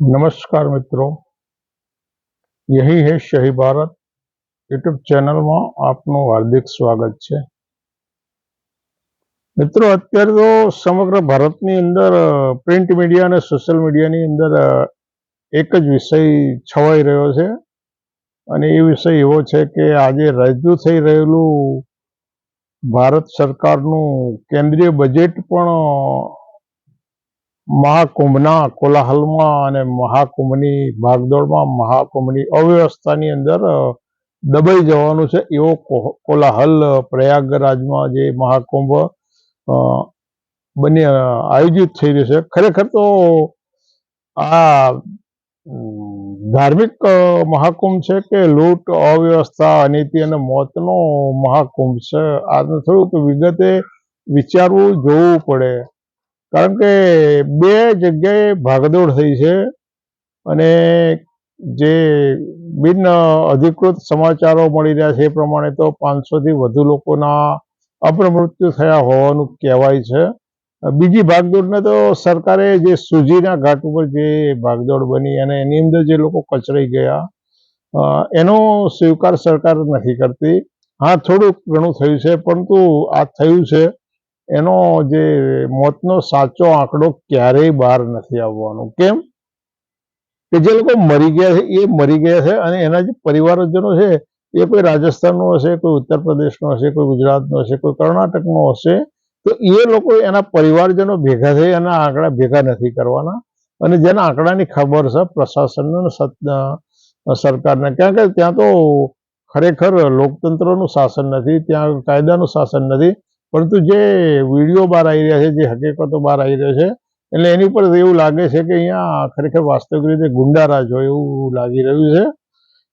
નમસ્કાર મિત્રો. યહી હે શહી ભારત યુટ્યુબ ચેનલમાં આપનું હાર્દિક સ્વાગત છે. મિત્રો, અત્યારે તો સમગ્ર ભારતની અંદર પ્રિન્ટ મીડિયા અને સોશિયલ મીડિયાની અંદર એક જ વિષય છવાઈ રહ્યો છે. અને એ વિષય એવો છે કે આજે રજૂ થઈ રહેલું ભારત સરકારનું કેન્દ્રીય બજેટ પણ મહાકુંભના કોલાહલમાં અને મહાકુંભની ભાગદોડમાં મહાકુંભની અવ્યવસ્થાની અંદર દબાઈ જવાનું છે. એવો કોલાહલ પ્રયાગરાજમાં જે મહાકુંભ બની આયોજિત થઈ રહ્યો છે. ખરેખર તો આ ધાર્મિક મહાકુંભ છે કે લૂંટ, અવ્યવસ્થા, અનીતિ અને મોતનો મહાકુંભ છે. આને થોડુંક વિગતે વિચારવું, જોવું પડે. કારણ કે બે જગ્યાએ ભાગદોડ થઈ છે અને જે બિન અધિકૃત સમાચારો મળી રહ્યા છે એ પ્રમાણે તો પાંચસોથી વધુ લોકોના અપમૃત્યુ થયા હોવાનું કહેવાય છે. બીજી ભાગદોડને તો સરકારે જે સુજીના ઘાટ ઉપર જે ભાગદોડ બની અને એની અંદર જે લોકો કચરાઈ ગયા એનો સ્વીકાર સરકાર નથી કરતી. હા, થોડુંક ઘણું થયું છે, પરંતુ આ થયું છે. એનો જે મોતનો સાચો આંકડો ક્યારેય બહાર નથી આવવાનો. કેમ? કે જે લોકો મરી ગયા છે, એ મરી ગયા છે અને એના જે પરિવારજનો છે, એ કોઈ રાજસ્થાનનો હશે, કોઈ ઉત્તર પ્રદેશનો હશે, કોઈ ગુજરાતનો હશે, કોઈ કર્ણાટકનો હશે, તો એ લોકો એના પરિવારજનો ભેગા થઈ એના આંકડા ભેગા નથી કરવાના. અને જેના આંકડાની ખબર છે, પ્રશાસનને સરકારને. ક્યાં કે ત્યાં તો ખરેખર લોકતંત્રનું શાસન નથી, ત્યાં કાયદાનું શાસન નથી પરંતુ જે વીડિયો બહાર આવી રહ્યા છે, જે હકીકતો બહાર આવી રહ્યા છે, એટલે એની ઉપર એવું લાગે છે કે અહીંયા ખરેખર વાસ્તવિક રીતે ગુંડારાજ હોય એવું લાગી રહ્યું છે.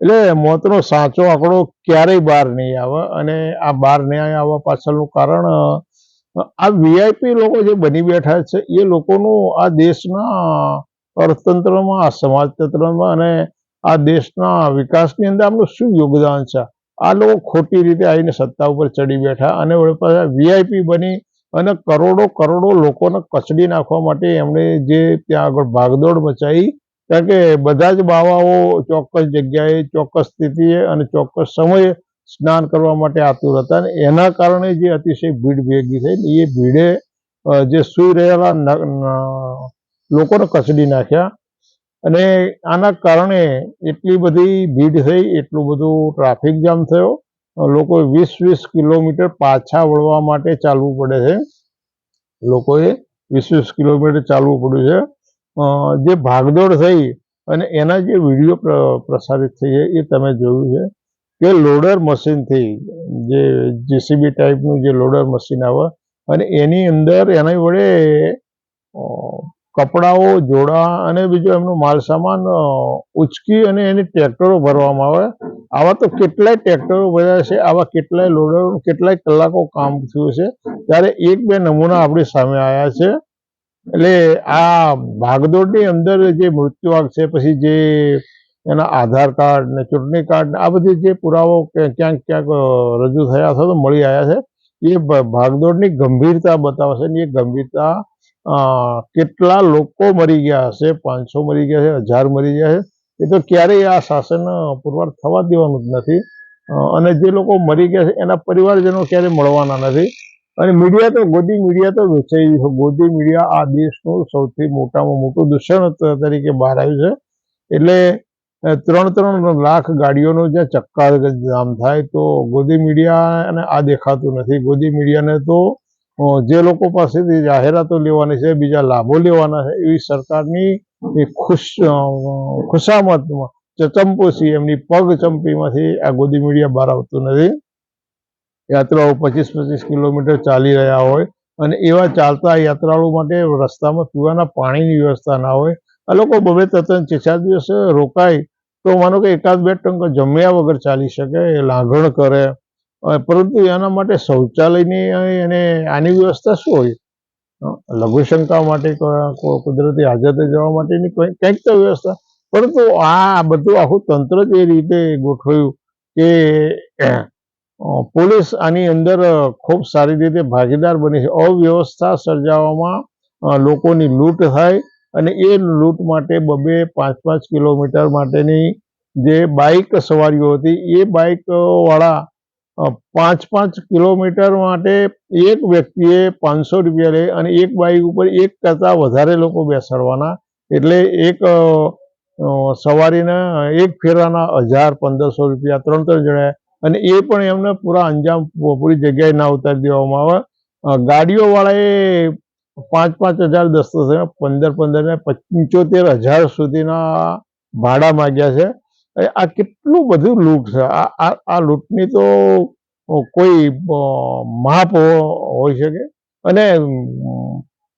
એટલે મોતનો સાચો આંકડો ક્યારેય બહાર નહીં આવે અને આ બહાર નહીં આવવા પાછળનું કારણ, આ વીઆઈપી લોકો જે બની બેઠા છે, એ લોકોનું આ દેશના અર્થતંત્રમાં સમાજતંત્રમાં અને આ દેશના વિકાસની અંદર આમનું શું યોગદાન છે? આ લોકો ખોટી રીતે આવીને સત્તા ઉપર ચડી બેઠા અને પાછા વીઆઈપી બની અને કરોડો કરોડો લોકોને કચડી નાખવા માટે એમણે જે ત્યાં આગળ ભાગદોડ મચાવી કારણ કે બધા જ બાવાઓ ચોક્કસ જગ્યાએ, ચોક્કસ સ્થિતિએ અને ચોક્કસ સમયે સ્નાન કરવા માટે આતુર હતા અને એના કારણે જે અતિશય ભીડ ભેગી થઈ એ ભીડે જે સૂઈ રહેલા ન- ન- લોકોને કચડી નાખ્યા. અને આના કારણે એટલી બધી ભીડ થઈ, એટલું બધું ટ્રાફિક જામ થયો. લોકો વીસ વીસ કિલોમીટર પાછા વળવા માટે ચાલવું પડે છે. લોકોએ વીસ વીસ કિલોમીટર ચાલવું પડ્યું છે. જે ભાગદોડ થઈ અને એના જે વીડિયો પ્રસારિત થઈ છે, એ તમે જોયું છે કે લોડર મશીનથી જે જેસીબી ટાઈપનું જે લોડર મશીન આવે અને એની અંદર એના વડે કપડાઓ, જોડા અને બીજો એમનો માલ સામાન ઉચકી અને એની ટ્રેક્ટરો ભરવામાં આવે. આવા તો કેટલાય ટ્રેક્ટરો ભર્યા છે, આવા કેટલાય લોડરો કેટલાય કલાકો કામ થયું છે. ત્યારે એક બે નમૂના આપણી સામે આવ્યા છે. એટલે આ ભાગદોડની અંદર જે મૃત્યુઆંક છે, પછી જે એના આધાર કાર્ડ ને ચૂંટણી કાર્ડ ને આ બધી જે પુરાવો ક્યાંક ક્યાંક રજૂ થયા અથવા તો મળી આવ્યા છે, એ ભાગદોડની ગંભીરતા બતાવે છે અને એ ગંભીરતા કેટલા લોકો મરી ગયા હશે? પાંચસો મરી ગયા છે હજાર મરી ગયા છે એ તો ક્યારેય આ શાસન પુરવાર થવા દેવાનું જ નથી. અને જે લોકો મરી ગયા છે, એના પરિવારજનો ક્યારેય મળવાના નથી? અને મીડિયા તો, ગોદી મીડિયા તો વેચાઈ છે. ગોદી મીડિયા આ દેશનું સૌથી મોટામાં મોટું દૂષણ તરીકે બહાર આવ્યું છે. એટલે ત્રણ ત્રણ લાખ ગાડીઓનો જ્યાં ચક્કા જામ થાય, તો ગોદી મીડિયાને આ દેખાતું નથી. ગોદી મીડિયાને તો જે લોકો પાસેથી જાહેરાતો લેવાની છે, બીજા લાભો લેવાના છે, એવી સરકારની ખુશ ખુશામતમાં ચચંપોસી એમની પગ ચંપીમાંથી આ ગોદી મીડિયા બહાર આવતું નથી. યાત્રાઓ પચીસ પચીસ કિલોમીટર ચાલી રહ્યા હોય અને એવા ચાલતા યાત્રાળુ માટે રસ્તામાં પીવાના પાણીની વ્યવસ્થા ના હોય. આ લોકો બબે તત્ન ચાર દિવસ રોકાય. તો માનો કે એકાદ બે ટંક જમ્યા વગર ચાલી શકે, લાગણ કરે. પરંતુ એના માટે શૌચાલયની અને આની વ્યવસ્થા શું હોય? લઘુશંકા માટે કુદરતી હાજતે જવા માટેની કોઈ- કંઈક તો વ્યવસ્થા. પરંતુ આ બધું આખું તંત્ર જ એ રીતે ગોઠવાયું કે પોલીસ આની અંદર ખૂબ સારી રીતે ભાગીદાર બની છે. અવ્યવસ્થા સર્જાવામાં લોકોની લૂંટ થાય અને એ લૂંટ માટે બબે પાંચ પાંચ કિલોમીટર માટેની જે બાઇક સવારીઓ હતી એ બાઇક વાળા અ, પાંચ પાંચ કિલોમીટર માટે એક વ્યક્તિએ પાંચસો રૂપિયા લે અને એક બાઇક ઉપર એક કરતાં વધારે લોકો બેસાડવાના. એટલે એક સવારીના, એક ફેરાના હજાર પંદરસો રૂપિયા ત્રણ ત્રણ જણા. અને એ પણ એમને પૂરા અંજામ પૂરી જગ્યાએ ના ઉતારી દેવામાં આવે. ગાડીઓવાળાએ પાંચ પાંચ હજાર દસ દસ પંદર પંદર ને પંચોતેર હજાર સુધીના ભાડા માંગ્યા છે. આ કેટલું બધું લૂંટ છે? આ આ લૂંટની તો કોઈ માપ હોય શકે. અને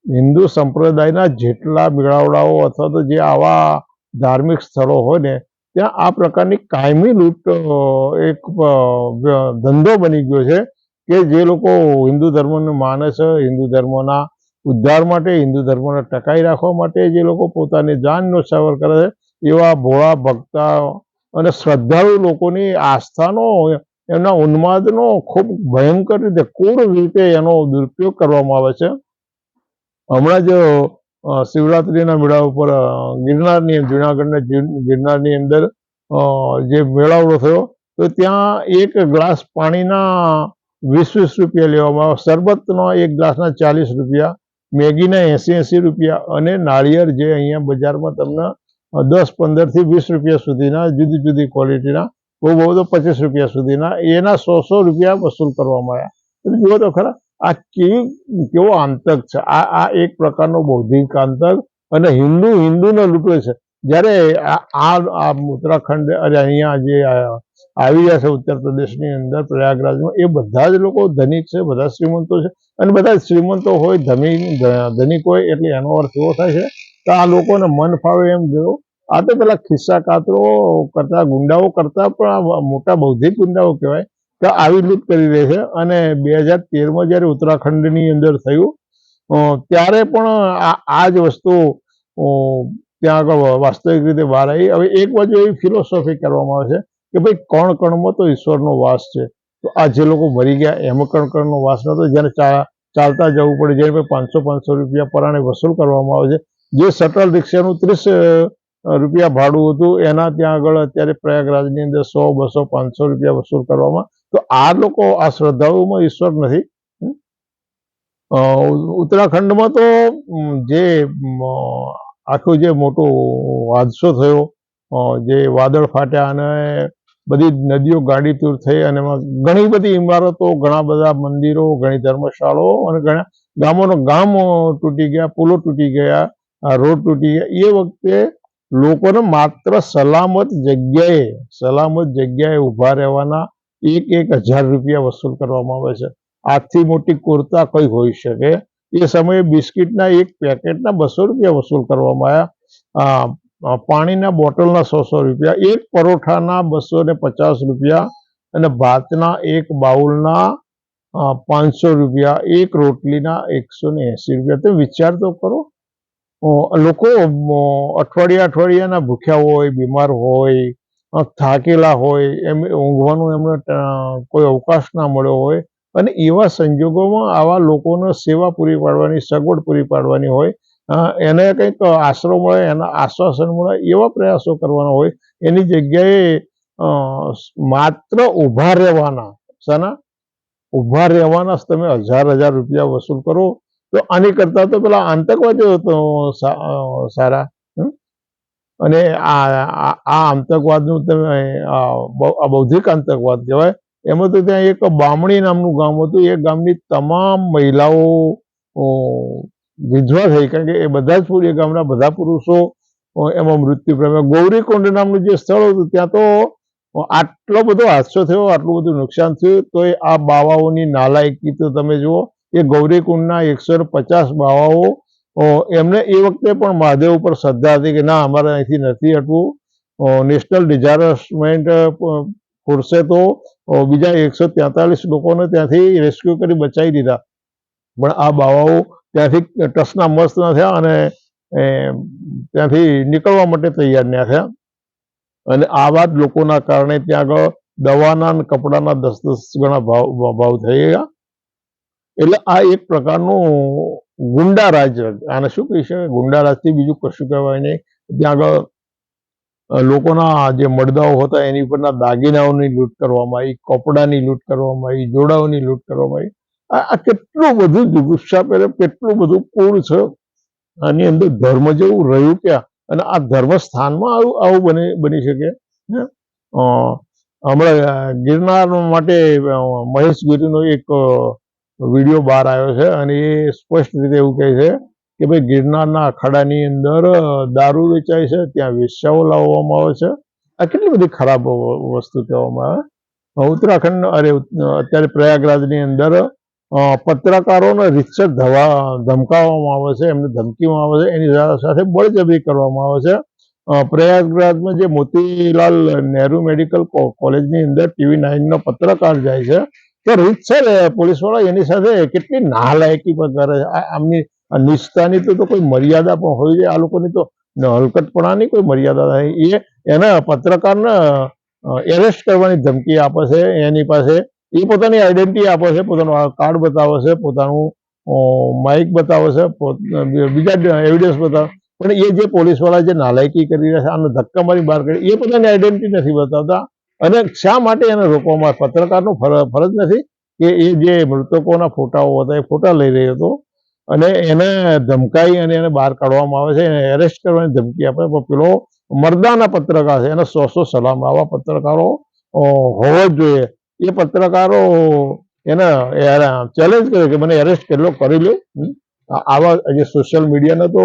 હિન્દુ સંપ્રદાયના જેટલા મેળાવડાઓ અથવા તો જે આવા ધાર્મિક સ્થળો હોય ને, ત્યાં આ પ્રકારની કાયમી લૂંટ એક ધંધો બની ગયો છે કે જે લોકો હિન્દુ ધર્મને માને છે, હિન્દુ ધર્મના ઉદ્ધાર માટે, હિન્દુ ધર્મને ટકાઈ રાખવા માટે જે લોકો પોતાની જાન ન્યોછાવર કરે છે. એવા ભોળા ભક્તા અને શ્રદ્ધાળુ લોકોની આસ્થાનો, એમના ઉન્માદનો ખૂબ ભયંકર રીતે કુર રીતે એનો દુરુપયોગ કરવામાં આવે છે. હમણાં જ શિવરાત્રિના મેળા ઉપર ગિરનારની, જુનાગઢના ગિરનારની અંદર જે મેળાવડો થયો, તો ત્યાં એક ગ્લાસ પાણીના વીસ વીસ રૂપિયા લેવામાં આવે શરબતનો એક ગ્લાસના ચાલીસ રૂપિયા, મેગીના એંસી એંસી રૂપિયા અને નાળિયેર જે અહીંયા બજારમાં તમને દસ પંદરથી વીસ રૂપિયા સુધીના, જુદી જુદી ક્વોલિટીના બહુ બહુ તો પચીસ રૂપિયા સુધીના, એના સો સો રૂપિયા વસૂલ કરવામાં આવ્યા. જુઓ તો ખરા, આ કેવી, કેવો આંતક છે. આ આ એક પ્રકારનો બૌદ્ધિક આંતક અને હિન્દુ, હિન્દુને લૂંટે છે. જ્યારે આ આ ઉત્તરાખંડ અને અહીંયા જે આવી રહ્યા છે ઉત્તર પ્રદેશની અંદર, પ્રયાગરાજમાં, એ બધા જ લોકો ધનિક છે, બધા શ્રીમંતો છે. અને બધા શ્રીમંતો હોય, ધનિક ધનિક હોય, એટલે એનો અર્થ એવો થાય છે કે આ લોકોને મન ફાવે એમ જો. આ તો પેલા ખિસ્સા કાતરો કરતા, ગુંડાઓ કરતા, પણ મોટા બૌદ્ધિક ગુંડાઓ કહેવાય. તો આવી લૂંટ કરી રહી છે. અને બે હજાર તેરમાં જ્યારે ઉત્તરાખંડની અંદર થયું ત્યારે પણ આ જ વસ્તુ ત્યાં આગળ વાસ્તવિક રીતે બહાર આવી. હવે એક બાજુ એવી ફિલોસોફી કરવામાં આવે છે કે ભાઈ કણ કણમાં તો ઈશ્વરનો વાસ છે. તો આ જે લોકો મરી ગયા, એમાં કણ કણનો વાસ નતો. જેને ચાલતા જવું પડે જેને પાંચસો પાંચસો રૂપિયા પરાણે વસૂલ કરવામાં આવે છે જે શટલ રિક્ષાનું ત્રીસ રૂપિયા ભાડું હતું, એના ત્યાં આગળ અત્યારે પ્રયાગરાજની અંદર સો, બસો, પાંચસો રૂપિયા વસૂલ કરવામાં. તો આ લોકો આ શ્રદ્ધાળુમાં ઈશ્વર નથી. ઉત્તરાખંડમાં તો જે આખું જે મોટો હાદસો થયો જે વાદળ ફાટ્યા અને બધી નદીઓ ગાડીતુર થઈ અને એમાં ઘણી બધી ઇમારતો, ઘણા બધા મંદિરો, ઘણી ધર્મશાળાઓ અને ઘણા ગામોનો ગામ તૂટી ગયા, પુલો તૂટી ગયા. રોડ તૂટી ગયા. એ વખતે લોકોને માત્ર સલામત જગ્યાએ સલામત જગ્યાએ ઊભા રહેવાના એક એક હજાર રૂપિયા વસૂલ કરવામાં આવે છે. આથી મોટી કુર્તા કઈ હોઈ શકે? એ સમયે બિસ્કિટના એક પેકેટના બસો રૂપિયા વસૂલ કરવામાં આવ્યા. પાણીના બોટલના સો સો રૂપિયા, એક પરોઠાના બસો ને પચાસ રૂપિયા અને ભાતના એક બાઉલના પાંચસો રૂપિયા, એક રોટલીના એકસો ને એંસી રૂપિયા. તો વિચાર તો કરો લોકો અઠવાડિયા અઠવાડિયાના ભૂખ્યા હોય, બીમાર હોય થાકેલા હોય, એમ, ઊંઘવાનું એમને કોઈ અવકાશ ના મળ્યો હોય, અને એવા સંજોગોમાં આવા લોકોને સેવા પૂરી પાડવાની, સગવડ પૂરી પાડવાની હોય એને કંઈક આશરો મળે, એના આશ્વાસન મળે, એવા પ્રયાસો કરવાના હોય, એની જગ્યાએ માત્ર ઊભા રહેવાના શાના ઊભા રહેવાના તમે હજાર હજાર રૂપિયા વસૂલ કરો તો આની કરતા તો પેલા આતંકવાદીઓ તો સારા? અને આ આતંકવાદનું તમે બૌદ્ધિક આતંકવાદ કહેવાય. એમાં તો ત્યાં એક બામણી નામનું ગામ હતું. એ ગામની તમામ મહિલાઓ વિધવા થઈ. કારણ કે એ બધા જ એ ગામના બધા પુરુષો એમાં મૃત્યુ પામ્યા. ગૌરીકુંડ નામનું જે સ્થળ હતું, ત્યાં તો આટલો બધો હાદસો થયો, આટલું બધું નુકસાન થયું. તો આ બાવાઓની નાલાયકી તો તમે જુઓ એ ગૌરીકુંડના એકસો પચાસ બાવાઓ એમને એ વખતે પણ મહાદેવ ઉપર શ્રદ્ધા હતી કે ના, અમારે અહીંથી નથી હટવું. નેશનલ ડિઝાસ્ટમેન્ટ ફોર્સે તો બીજા એકસો તેતાલીસ લોકોને ત્યાંથી રેસ્ક્યુ કરી બચાવી દીધા. પણ આ બાવાઓ ત્યાંથી ટસના મસ્ત ન થયા અને ત્યાંથી નીકળવા માટે તૈયાર ન થયા. અને આવા જ લોકોના કારણે ત્યાં આગળ દવાના કપડાના દસ દસ ગણા ભાવ ભાવ થઈ ગયા એટલે આ એક પ્રકારનું ગુંડા રાજ આને શું કહી શકાય? ગુંડા રાજથી બીજું કશું કહેવાય નહીં. ત્યાં આગળ લોકોના જે મડદાઓ હતા એની ઉપરના દાગીનાઓની લૂંટ કરવામાં આવી કપડાની લૂંટ કરવામાં આવી જોડાઓની લૂંટ કરવામાં આવી. આ કેટલું બધું ગુસ્સા પહેલે કેટલું બધું કુળ છે. આની અંદર ધર્મ જેવું રહ્યું ક્યાં? અને આ ધર્મ સ્થાનમાં આવું આવું બની બની શકે. હમણાં ગિરનાર માટે અ, મહેશ ગીરીનો એક વીડિયો બહાર આવ્યો છે અને એ સ્પષ્ટ રીતે એવું કહે છે કે ભાઈ ગિરનારના અખાડાની અંદર દારૂ વેચાય છે, ત્યાં વેશ્યાઓ લાવવામાં આવે છે. આ કેટલી બધી ખરાબ વસ્તુ કહેવામાં આવે. ઉત્તરાખંડ, અરે અત્યારે પ્રયાગરાજની અંદર પત્રકારોને રીતસર ધવા, ધમકાવવામાં આવે છે, એમને ધમકીમાં આવે છે, એની સાથે બળજબરી કરવામાં આવે છે. પ્રયાગરાજમાં જે મોતીલાલ નહેરુ મેડિકલ કોલેજની અંદર ટીવી નાઇનનો પત્રકાર જાય છે તો રીતસર પોલીસવાળા એની સાથે કેટલી નાલાયકી પણ કરે છે. આમની નિષ્ઠાની તો કોઈ મર્યાદા પણ હોવી જોઈએ. આ લોકોની તો હલકટપણાની કોઈ મર્યાદા નથી. એ એના પત્રકારને એરેસ્ટ કરવાની ધમકી આપે છે, એની પાસે એ પોતાની આઈડેન્ટિટી આપે છે, પોતાનું કાર્ડ બતાવે છે, પોતાનું માઇક બતાવે છે બીજા એવિડન્સ બતાવે. પણ એ જે પોલીસવાળા જે નાલાયકી કરી રહ્યા છે, આનો ધક્કા મારી બહાર કરી એ પોતાની આઈડેન્ટિટી નથી બતાવતા. અને શા માટે એને રોકવામાં પત્રકારનો ફર- ફરજ નથી કે એ જે મૃતકોના ફોટાઓ હતા એ ફોટા લઈ રહ્યો હતો અને એને ધમકાઈ અને એને બહાર કાઢવામાં આવે છે, એને એરેસ્ટ કરવાની ધમકી આપે. પણ પેલો મર્દાના પત્રકાર છે, એને સો સો સલામ આવા પત્રકારો હોવા જ જોઈએ. એ પત્રકારો એને ચેલેન્જ કર્યો કે મને એરેસ્ટ કરી લો કરી લો આવા જે સોશિયલ મીડિયાને તો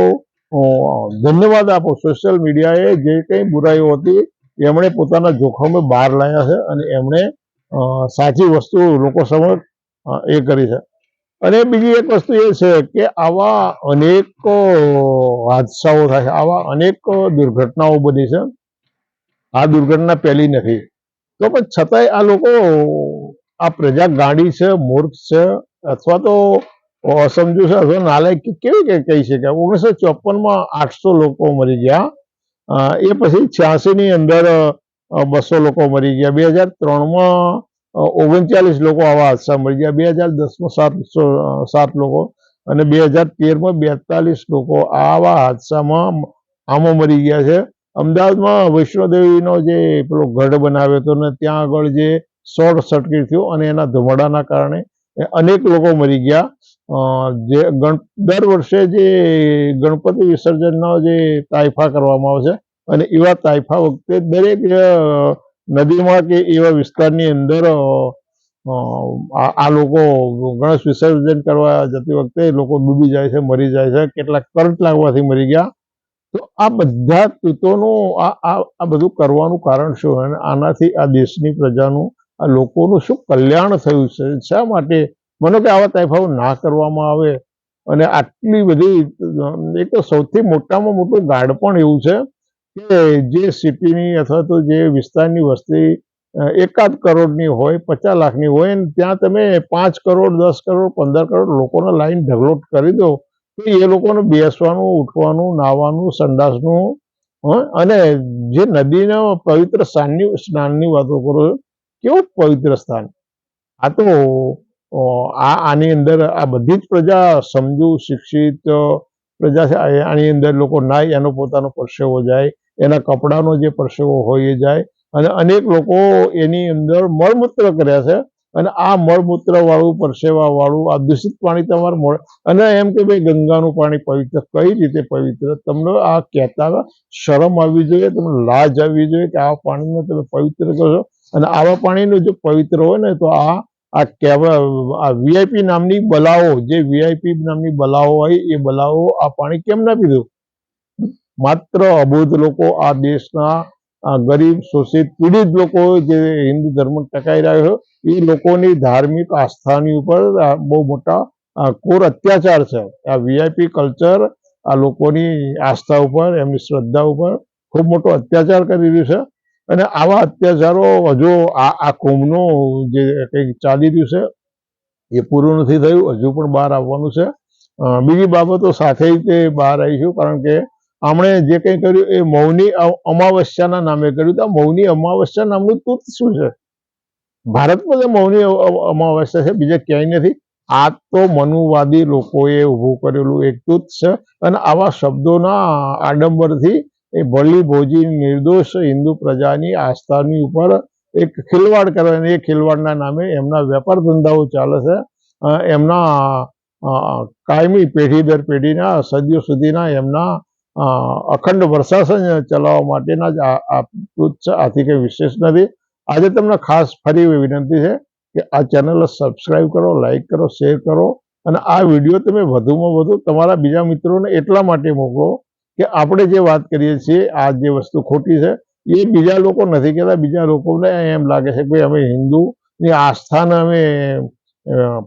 ધન્યવાદ આપો. સોશિયલ મીડિયાએ જે કંઈ બુરાઈઓ હતી એમણે પોતાના જોખમે બહાર લાવ્યા છે અને એમણે સાચી વસ્તુ લોકો સમક્ષ એ કરી છે. અને બીજી એક વસ્તુ એ છે કે આવા અનેક હાદસાઓ થાય છે. આવા અનેક દુર્ઘટનાઓ બની છે. આ દુર્ઘટના પહેલી નથી. તો પણ છતાંય આ લોકો, આ પ્રજા ગાંડી છે, મૂર્ખ છે, અથવા તો અસમજુ છે અથવા નાલાયક કેવી કે કહી શકાય? ઓગણીસો ચોપનમાં આઠસો લોકો મરી ગયા. એ પછી છ્યાસીની અંદર બસો લોકો મરી ગયા. બે હજાર ત્રણમાં ઓગણચાલીસ લોકો આવા હાદસા મરી ગયા. બે હજાર દસમાં સાતસો સાત લોકો અને બે હજાર તેરમાં બેતાલીસ લોકો આવા હાદસામાં આમાં મરી ગયા છે. અમદાવાદમાં વૈષ્ણોદેવીનો જે પેલો ગઢ બનાવ્યો હતો ને, ત્યાં આગળ જે શોર્ટ સર્કિટ થયું અને એના ધુમાડાના કારણે અનેક લોકો મરી ગયા. જે ગણ, દર વર્ષે જે ગણપતિ વિસર્જનનો જે તાઇફા કરવામાં આવે છે, અને એવા તાઇફા વખતે દરેક નદીમાં કે એવા વિસ્તારની અંદર આ લોકો ગણેશ વિસર્જન કરવા જતી વખતે લોકો ડૂબી જાય છે, મરી જાય છે, કેટલાક કરંટ લાગવાથી મરી ગયા. તો આ બધા તૂતોનું આ આ બધું કરવાનું કારણ શું? અને આનાથી આ દેશની પ્રજાનું, આ લોકોનું શું કલ્યાણ થયું છે? શા માટે મને કે આવા તાઇફાઓ ના કરવામાં આવે. અને આટલી બધી એક તો સૌથી મોટામાં મોટું ગાઢ પણ એવું છે કે જે સિટીની અથવા તો જે વિસ્તારની વસ્તી એકાદ કરોડની હોય, પચાસ લાખની હોય ને ત્યાં તમે પાંચ કરોડ, દસ કરોડ, પંદર કરોડ લોકોને લાઈન ઢગલોટ કરી દો, તો એ લોકોને બેસવાનું, ઉઠવાનું, નાવાનું, સંડાસનું અને જે નદીના પવિત્ર સ્થાનની, સ્નાનની વાતો કરો કેવું પવિત્ર સ્થાન? આ તો આ આની અંદર આ બધી જ પ્રજા સમજુ, શિક્ષિત, પ્રજા છે આની અંદર લોકો નાય, એનો પોતાનો પરસેવો જાય, એના કપડાનો જે પરસેવો હોય એ જાય, અને અનેક લોકો એની અંદર મળમૂત્ર કર્યા છે, અને આ મળમૂત્ર વાળું પરસેવા વાળું આ દૂષિત પાણી તમારે મળે, અને એમ કે ભાઈ ગંગાનું પાણી પવિત્ર, કઈ રીતે પવિત્ર? તમને આ કહેતા શરમ આવવી જોઈએ, તમને લાજ આવવી જોઈએ કે આ પાણીને તમે પવિત્ર કરો અને આવા પાણીનું જો પવિત્ર હોય ને તો આ આ કહેવા આ વીઆઈપી નામની બલાઓ, જે વીઆઈપી નામની બલાઓ હોય, એ બલાઓ આ પાણી કેમ ના પીધું? માત્ર અબોધ લોકો આ દેશના ગરીબ, શોષિત, પીડિત લોકો જે હિન્દુ ધર્મ ટકાઈ રહ્યો છે, એ લોકોની ધાર્મિક આસ્થાની ઉપર બહુ મોટા કોર અત્યાચાર છે. આ વીઆઈપી કલ્ચર આ લોકોની આસ્થા ઉપર, એમની શ્રદ્ધા ઉપર ખૂબ મોટો અત્યાચાર કરી રહ્યું છે. અને આવા અત્યાચારો હજુ આ આ કોમનું જે કંઈક ચાલી રહ્યું છે, એ પૂરું નથી થયું. હજુ પણ બહાર આવવાનું છે. બીજી બાબતો સાથે જ તે બહાર આવીશું કારણ કે આમણે જે કંઈ કર્યું એ મૌની અમાવસ્યાના નામે કર્યું તો મૌની અમાવસ્યા નામનું તૂત શું છે? ભારતમાં તો મૌની અમાવસ્યા છે, બીજે ક્યાંય નથી. આ તો મનુવાદી લોકોએ ઊભું કરેલું એક તૂત છે. અને આવા શબ્દોના આડંબરથી એ ભલી ભોજી નિર્દોષ હિન્દુ પ્રજાની આસ્થાની ઉપર એક ખિલવાડ કરે અને એ ખિલવાડના નામે એમના વેપાર ધંધાઓ ચાલે છે. એમના કાયમી પેઢી દર પેઢીના સદીઓ સુધીના એમના અખંડ વર્ષાસન ચલાવવા માટેના જ આથી કંઈ વિશેષ નથી. આજે તમને ખાસ ફરી વિનંતી છે કે આ ચેનલ સબસ્ક્રાઈબ કરો લાઈક કરો, શેર કરો અને આ વીડિયો તમે વધુમાં વધુ તમારા બીજા મિત્રોને એટલા માટે મોકલો કે આપણે જે વાત કરીએ છીએ, આ જે વસ્તુ ખોટી છે, એ બીજા લોકો નથી કહેતા, બીજા લોકોને એમ લાગે છે કે અમે હિન્દુની આસ્થાને અમે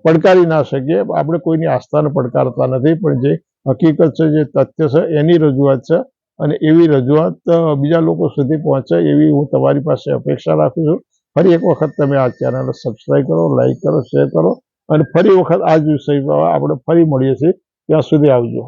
પડકારી ના શકીએ. આપણે કોઈની આસ્થાને પડકારતા નથી, પણ જે હકીકત છે, જે તથ્ય છે, એની રજૂઆત છે અને એવી રજૂઆત બીજા લોકો સુધી પહોંચે એવી હું તમારી પાસે અપેક્ષા રાખું છું. ફરી એક વખત તમે આ ચેનલને સબસ્ક્રાઇબ કરો લાઈક કરો શેર કરો અને ફરી વખત આ જ વિષય આપણે ફરી મળીએ છીએ. ત્યાં સુધી આવજો.